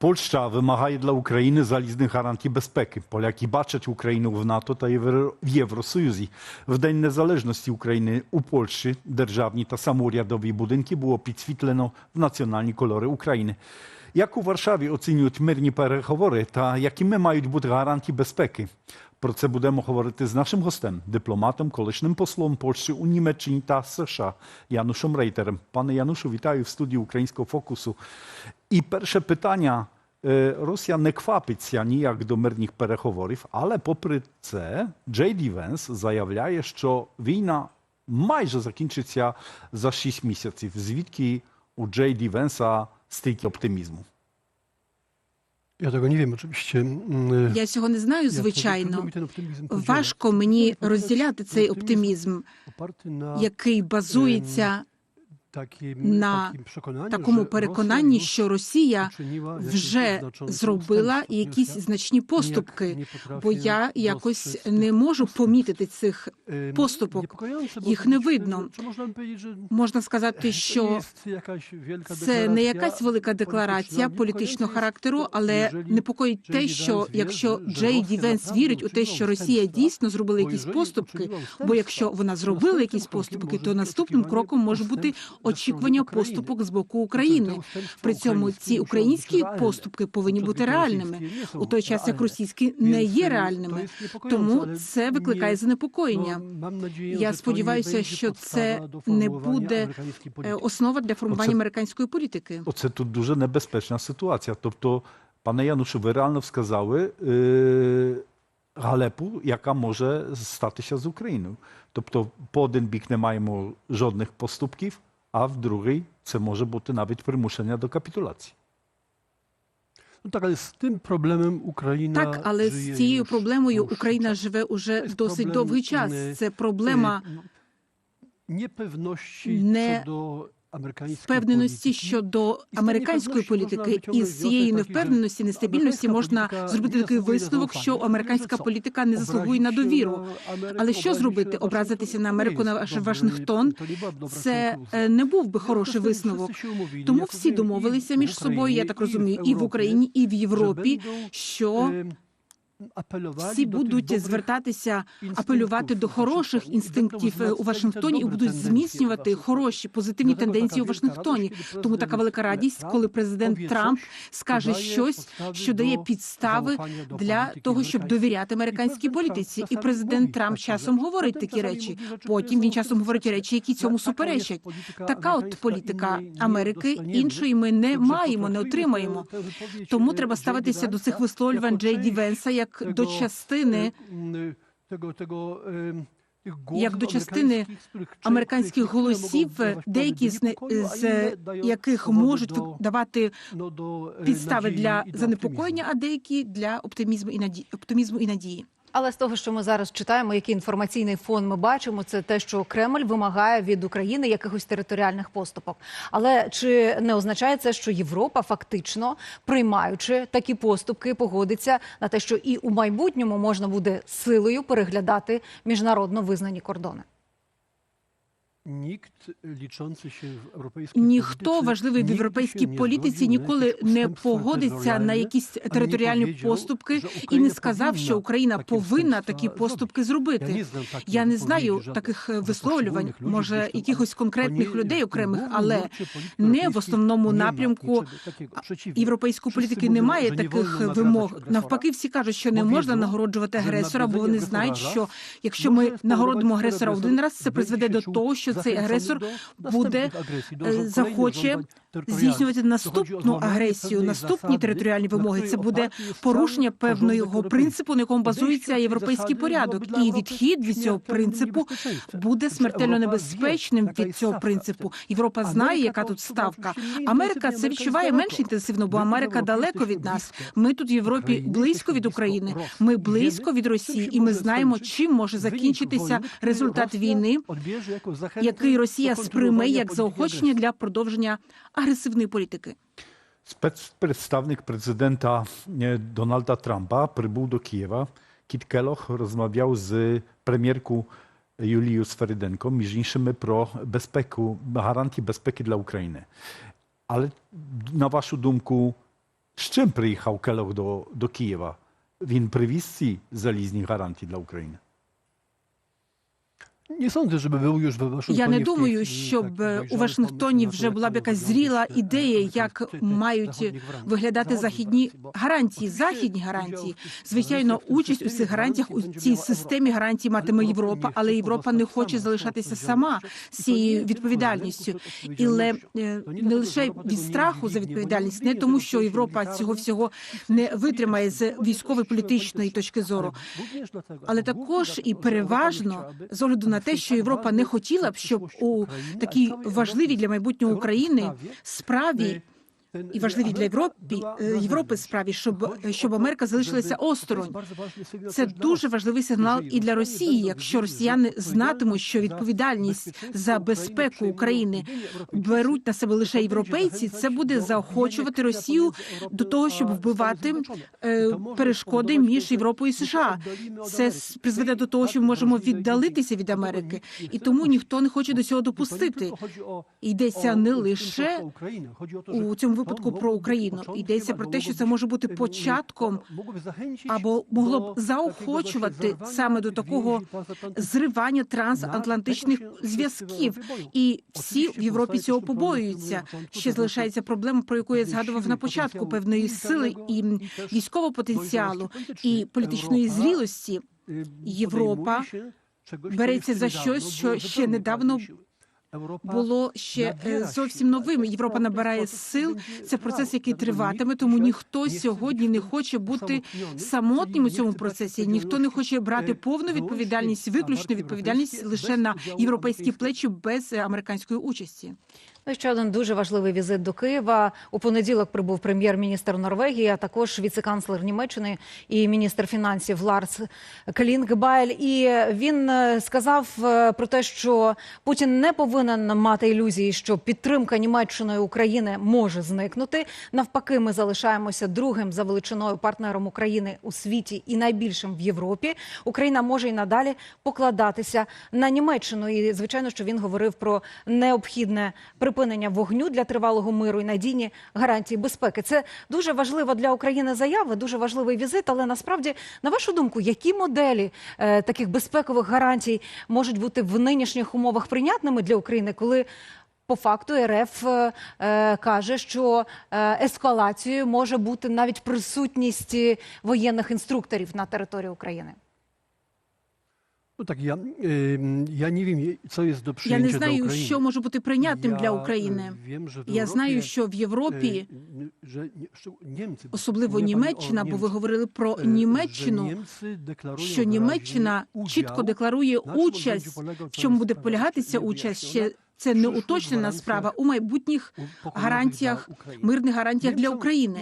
Польща вимагає для України залізних гарантій безпеки. Поляки бачать Україну в НАТО та в Євросоюзі. В День Незалежності України у Польщі державні та самоурядові будинки було підсвітлено в національні кольори України. Як у Варшаві оцінюють мирні переговори та якими мають бути гарантії безпеки? Про це будемо говорити з нашим гостем, дипломатом, колишнім послом Польщі у Німеччині та США Янушем Рейтером. Пане Янушу, вітаю в студії Українського фокусу. І перше питання. Росія не квапиться ніяк до мирних переговорів, але попри це Джей Ді Венс заявляє, що війна майже закінчиться за 6 місяців. Звідки у Джей Ді Венса стільки оптимізму? Ja tego nie wiem oczywiście. Mm, Я цього не знаю, звичайно. Важко мені розділяти цей оптимізм, який базується на такому переконанні, що Росія вже зробила якісь значні поступки, бо я якось не можу помітити цих Ем, поступок. Їх не видно. Можна сказати, що це не якась велика декларація політичного характеру, але непокоїть те, що якщо Джей Rosja Ді Венс naprawdę вірить у те, що Росія дійсно зробила якісь поступки, бо якщо вона зробила якісь поступки, то наступним кроком може бути очікування поступок з боку Тобто України. При цьому ці українські поступки повинні бути реальними, у той час як російські не є реальними. Тому це викликає занепокоєння. Mam Я сподіваюся, що це не буде е, основа для формування американської політики. Оце тут дуже небезпечна ситуація. Тобто, пане Янушу, ви реально сказали е, галепу, яка може статися з Україною. Тобто, по один бік не маємо жодних поступків, а в другий це може бути навіть примушення до капітуляції. No tak, ale z tym problemem Ukraina Так, але żyje з цією już проблемою dłuższy Україна czas. живе уже jest досить problem, довгий час. е, Це проблема Е, niepewności не co do amerykańskiej впевненості щодо американської політики, і з цієї невпевненості, нестабільності можна зробити такий висновок, що американська політика не заслугує на довіру. Але що зробити? Образитися на Америку, на Вашингтон це е, не був би хороший висновок. Тому всі домовилися між собою, я так розумію, і в Україні, і в Європі, що е, апелювали всі будуть звертатися, апелювати до хороших інстинктів тобто у Вашингтоні і будуть зміцнювати хороші позитивні тенденції у Вашингтоні. Тому така велика радість, коли президент Трамп скаже щось, що дає підстави для того, щоб довіряти американській політиці. І президент Трамп часом говорить такі речі. Потім він часом говорить речі, які цьому суперечать. Така от політика Америки, іншої ми не маємо, не отримаємо. Тому е, треба ставитися до цих висловлювань Джей Ді Венса як до частини е, е, як до частини американських, голосів, деякі з, з яких можуть давати ну, е, підстави для занепокоєння, а деякі для оптимізму і надії оптимізму і надії. Але з того, що ми зараз читаємо, який інформаційний фон ми бачимо, це те, що Кремль вимагає від України якихось територіальних поступок. Але чи не означає це, що Європа фактично приймаючи такі поступки, погодиться на те, що і у майбутньому можна буде силою переглядати міжнародно визнані кордони? Ніхто важливий в європейській політиці ніколи не погодиться на якісь територіальні поступки і не сказав, що Україна повинна такі поступки зробити. Я не знаю таких висловлювань, може якихось конкретних людей окремих, але не в основному напрямку європейської політики немає таких вимог. Навпаки, всі кажуть, що не можна нагороджувати агресора, бо вони знають, що якщо ми нагородимо агресора, один раз, це призведе до того, що цей агресор буде е, захоче здійснювати наступну агресію, наступні територіальні вимоги. Це буде порушення певного принципу, на якому базується європейський порядок, і відхід від цього принципу буде Тобто смертельно небезпечним від цього принципу. Європа знає, яка тут ставка. Америка це відчуває менш інтенсивно, бо Америка далеко від нас. Ми тут в Європі близько від України. Ми близько від Росії, і ми знаємо, чим може закінчитися результат війни. Який Росія сприйме як заохочення для продовження агресивної політики. Prezydenta e, Donalda Trumpa przybył do Kijewa. Kit Kellogg rozmawiał z premierką Julią Sferydenką, między innymi pro bezpeku, gwarantii bezpeki dla Ukrainy. Ale na waszą думку, З чим приїхав Келог до, до Києва? Він привіз ці залізні гарантії для України. Nie sądzę, żeby był już we Waszyngtonie Я не думаю, щоб у Вашингтоні вже була б якась зріла ідея, як мають виглядати західні гарантії, західні гарантії. Звичайно, участь у цих гарантіях у цій системі гарантій матиме Європа але Європа не хоче залишатися сама з цією відповідальністю. І е, не лише від страху за відповідальність, не тому, що Європа цього всього не витримає з військової політичної точки зору. Але також і переважно з огляду на те, що Європа не хотіла б, щоб у такій важливій для майбутнього України справі і важливій для Європи е, Європи справі, щоб щоб Америка залишилася осторонь. Це дуже важливий сигнал і для Росії, якщо росіяни знатимуть, що відповідальність за безпеку України беруть на себе лише європейці. Це буде заохочувати Росію до того, щоб вбивати е, перешкоди між Європою і США. Це призведе до того, що ми можемо віддалитися від Америки, і тому ніхто не хоче до цього допустити. Йдеться не лише у цьому випадку про Україну. Йдеться про те, що це може бути початком або могло б заохочувати саме до такого зривання трансатлантичних зв'язків. І всі в Європі цього побоюються. Ще залишається проблема, про яку я згадував на початку певної сили і військового потенціалу і політичної зрілості. Європа береться за щось, що ще недавно було ще е, зовсім новим. Європа набирає сил. Це процес, який триватиме. Тому ніхто сьогодні не хоче бути самотнім у цьому процесі. Ніхто не хоче брати повну відповідальність, виключну відповідальність лише на європейські плечі без е, американської участі. Ну, ще один дуже важливий візит до Києва. У понеділок прибув прем'єр-міністр Норвегії, а також віце-канцлер Німеччини і міністр фінансів Ларс Клінгбайль. І він е, сказав е, про те, що Путін не повинен мати ілюзії, що підтримка Німеччиною України може зникнути. Навпаки, ми залишаємося другим за величиною партнером України у світі і найбільшим в Європі. Україна може і надалі покладатися на Німеччину. І звичайно, що він говорив про необхідне припинення вогню для тривалого миру і надійні гарантії безпеки. Це дуже важлива для України заява, дуже важливий візит. Але насправді, на вашу думку, які моделі е, таких безпекових гарантій можуть бути в нинішніх умовах прийнятними для України, коли по факту РФ е, е, каже, що е, ескалацією може бути навіть присутність е, воєнних інструкторів на території України. No так я ym, я не вім це є до Я не знаю, що може бути прийнятним Я, для е, України. Вім, w Я знаю, що в Європі, е, н- że nie- особливо Німеччина, бо ви говорили про е, Німеччину. Німці що Німеччина чітко декларує участь, в чому буде полягатися полягати ця участь. Ще це не уточнена справа у майбутніх гарантіях, мирних гарантіях для України.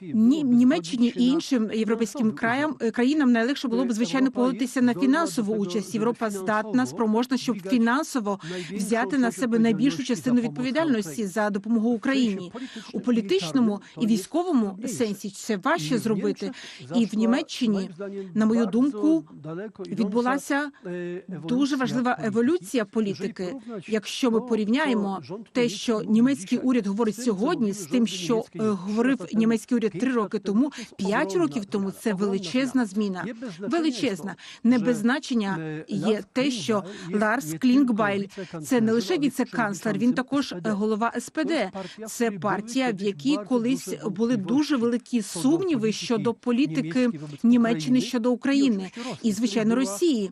Ні, Німеччині і іншим європейським краям країнам найлегше було б звичайно погодитися на фінансову участь. Європа здатна, спроможна, щоб фінансово взяти на себе найбільшу частину відповідальності за допомогу Україні. У політичному і військовому сенсі це важче зробити. І в Німеччині, на мою думку, відбулася дуже важлива еволюція політики. Якщо ми порівняємо те, що німецький уряд говорить сьогодні, з тим, що е, говорив німецький уряд три роки тому, п'ять років тому, це величезна зміна. Величезна. Не без значення є те, що Ларс Клінгбайль це не лише віце-канцлер, він також е, голова СПД. Це партія, в якій колись були дуже великі сумніви щодо політики Німеччини щодо України. і звичайно Росії.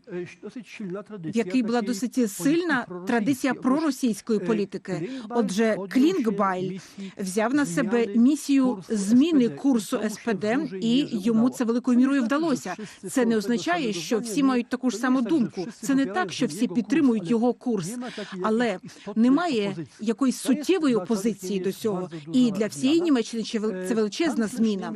в якій була досить сильна традиція проросійської політики. Отже, Клінгбайль взяв на себе місію зміни курсу СПД, і йому це великою мірою вдалося. Це не означає, що всі мають таку ж саму думку. Це не так, що всі підтримують його курс, але немає якоїсь суттєвої опозиції до цього. І для всієї Німеччини чи це величезна зміна.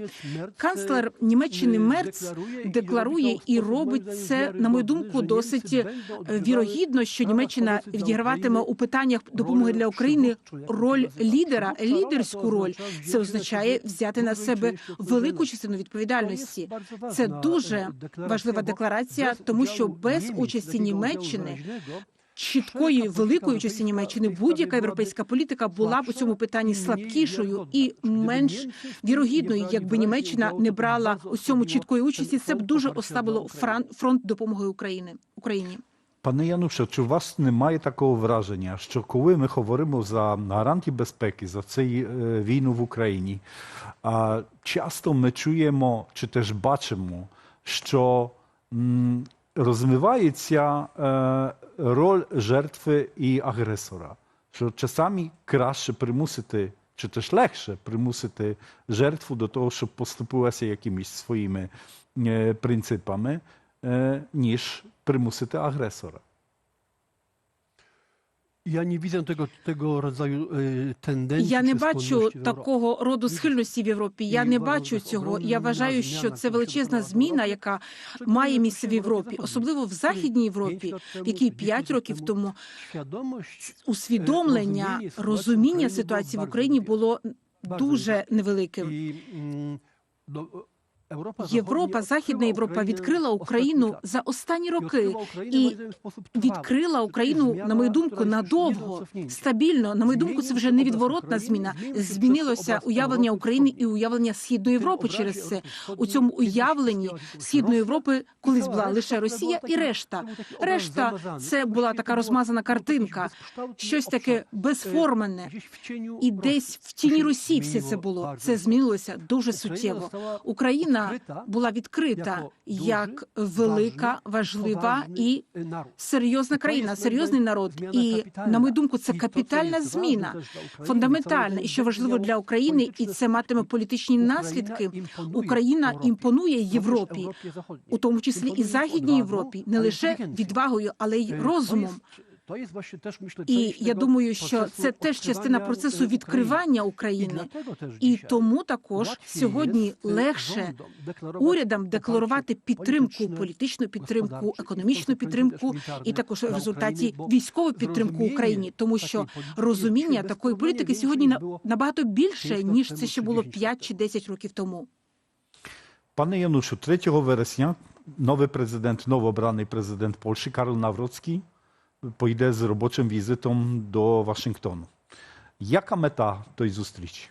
Канцлер Німеччини Мерц декларує і робить це, на мою думку, досить е, вірогідно, що Німеччина відіграватиме у питаннях допомоги для України роль лідера, лідерську роль. Це означає взяти на себе велику частину відповідальності. Це дуже важлива декларація, тому що без участі Німеччини чіткої великої участі Німеччини будь-яка європейська політика була б у цьому питанні слабкішою і менш вірогідною, якби Німеччина не брала у цьому чіткої участі. Це б дуже ослабило фронт допомоги України Україні. Пане Януше, чи у вас немає такого враження, що коли ми говоримо за гарантії безпеки, за цю війну в Україні, часто ми чуємо чи теж бачимо, що м, розмивається е, роль жертви і агресора, що часами краще примусити, чи теж легше примусити жертву до того, щоб поступилася якимись своїми е, принципами, ніж примусити агресора. Ja nie widzę tego, tego rodzaju e, tendencji. Я не бачу такого роду схильності в Європі. Я не бачу цього. Я вважаю, що це величезна зміна, яка має місце в Європі, особливо в Західній Європі, в якій п'ять років тому усвідомлення, розуміння ситуації в Україні було дуже невеликим. Європа, Західна Європа відкрила Україну за останні роки і відкрила Україну, на мою думку, надовго, стабільно. На мою думку, це вже невідворотна зміна. Змінилося уявлення України і уявлення Східної Європи через це. У цьому уявленні Східної Європи колись була лише Росія і решта. Решта це була така розмазана картинка, щось таке безформене. І десь в тіні Русі все це було. Це змінилося дуже суттєво. Україна була відкрита як велика, важлива і серйозна країна, серйозний народ. І на мою думку, це капітальна зміна, фундаментальна і що важливо для України, і це матиме політичні наслідки. Україна імпонує Європі, у тому числі і Західній Європі, не лише відвагою, але й розумом. І я думаю, що це теж частина процесу відкривання України. І тому також сьогодні легше урядам декларувати підтримку, політичну підтримку, економічну підтримку і також в результаті військову підтримку Україні, тому що розуміння такої політики сьогодні на- набагато більше ніж це ще було 5 чи 10 років тому. Panie Januszu, 3 вересня новий президент, новообраний президент Польщі Карл Навроцький поїде з робочим візитом до Вашингтону. Яка мета тої зустрічі?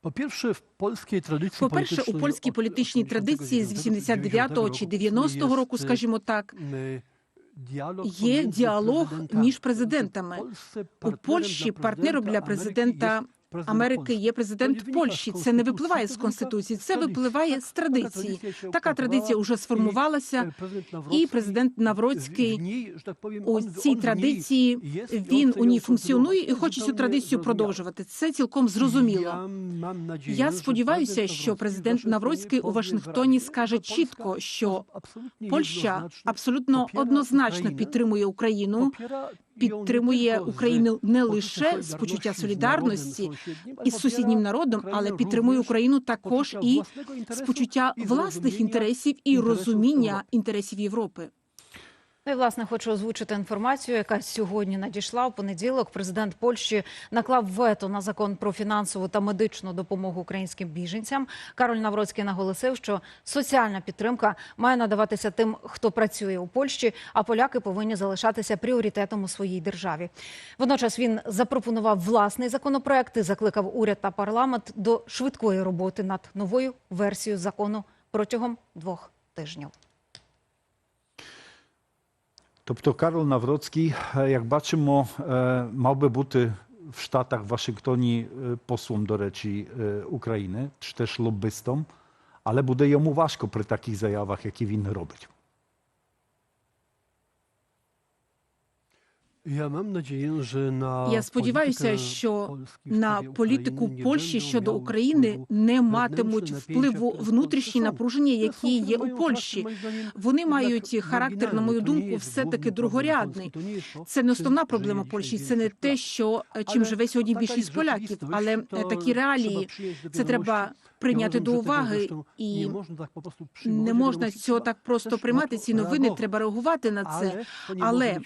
По-перше, в польській традиції По-перше, у польській політичній традиції з 89-го чи 90-го року, скажімо так, є діалог між президентами. У Польщі партнером для президента Америки є президент Польщі. Це не випливає з конституції, це випливає з традиції. Така традиція вже сформувалася. І президент Навроцький у цій традиції він у ній функціонує і хоче цю традицію продовжувати. Це цілком зрозуміло. Я сподіваюся, що президент Навроцький у Вашингтоні скаже чітко, що Польща абсолютно однозначно підтримує Україну, підтримує Україну не лише з почуття солідарності із сусіднім народом, але підтримує Україну також і з почуття власних інтересів і розуміння інтересів Європи. Ну і власне хочу озвучити інформацію, яка сьогодні надійшла у понеділок. Президент Польщі наклав вето на закон про фінансову та медичну допомогу українським біженцям. Кароль Навроцький наголосив, що соціальна підтримка має надаватися тим, хто працює у Польщі, а поляки повинні залишатися пріоритетом у своїй державі. Водночас він запропонував власний законопроект і закликав уряд та парламент до швидкої роботи над новою версією закону протягом двох тижнів. Тобто Карл Навроцький, е, як бачимо, е, мав би бути в Штатах, в Вашингтоні е, послом, до речі, е, України, чи теж лоббистом, але буде йому важко при таких заявах, які він робить. Я сподіваюся, що на політику Польщі щодо України не матимуть впливу внутрішні напруження, які є у Польщі. Вони мають характер, на мою думку, все таки другорядний. Це не основна проблема Польщі. Це не те, що е, чим живе сьогодні більшість поляків. Але е, такі реалії це треба прийняти до уваги і не можна цього так просто приймати. Ці новини треба реагувати на це. Але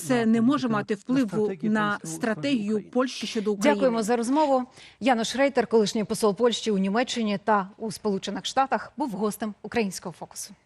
це не може політику, мати впливу на стратегію Польщі щодо України. Дякуємо за розмову. Янош Рейтер, колишній посол Польщі у Німеччині та у Сполучених Штатах, був гостем українського фокусу.